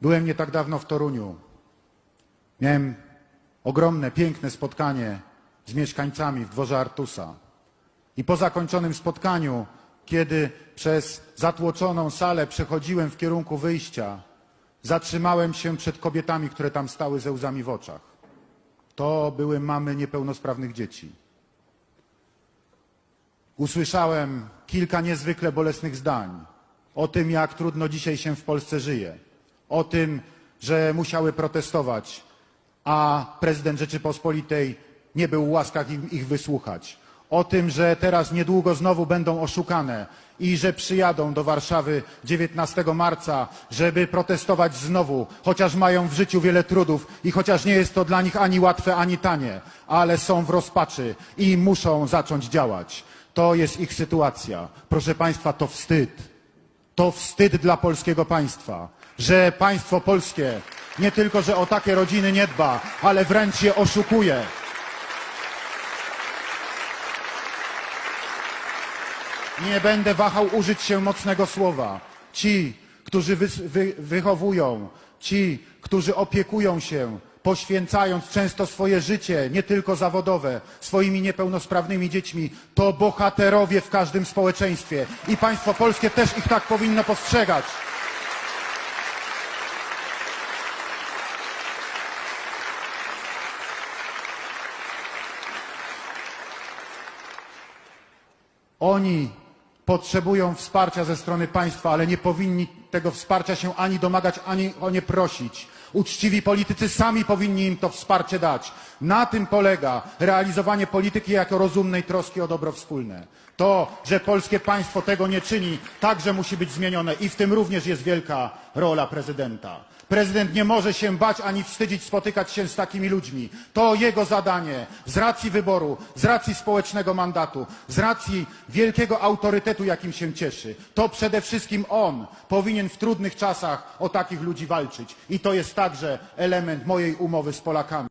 Byłem nie tak dawno w Toruniu. Miałem ogromne, piękne spotkanie z mieszkańcami w dworze Artusa. I po zakończonym spotkaniu, kiedy przez zatłoczoną salę przechodziłem w kierunku wyjścia, zatrzymałem się przed kobietami, które tam stały ze łzami w oczach. To były mamy niepełnosprawnych dzieci. Usłyszałem kilka niezwykle bolesnych zdań o tym, jak trudno dzisiaj się w Polsce żyje, o tym, że musiały protestować, a prezydent Rzeczypospolitej nie był łaskaw im- ich wysłuchać, o tym, że teraz niedługo znowu będą oszukane i że przyjadą do Warszawy 19 marca, żeby protestować znowu, chociaż mają w życiu wiele trudów i chociaż nie jest to dla nich ani łatwe, ani tanie, ale są w rozpaczy i muszą zacząć działać. To jest ich sytuacja. Proszę Państwa, to wstyd. To wstyd dla polskiego państwa, że państwo polskie nie tylko, że o takie rodziny nie dba, ale wręcz je oszukuje. Nie będę wahał użyć się mocnego słowa. Ci, którzy wy, wy, wychowują, ci, którzy opiekują się, poświęcając często swoje życie, nie tylko zawodowe, swoimi niepełnosprawnymi dziećmi, to bohaterowie w każdym społeczeństwie. I państwo polskie też ich tak powinno postrzegać. Oni potrzebują wsparcia ze strony państwa, ale nie powinni tego wsparcia się ani domagać, ani o nie prosić. Uczciwi politycy sami powinni im to wsparcie dać. Na tym polega realizowanie polityki jako rozumnej troski o dobro wspólne. To, że polskie państwo tego nie czyni, także musi być zmienione i w tym również jest wielka rola prezydenta. Prezydent nie może się bać ani wstydzić spotykać się z takimi ludźmi. To jego zadanie z racji wyboru, z racji społecznego mandatu, z racji wielkiego autorytetu, jakim się cieszy. To przede wszystkim on powinien w trudnych czasach o takich ludzi walczyć. I to jest także element mojej umowy z Polakami.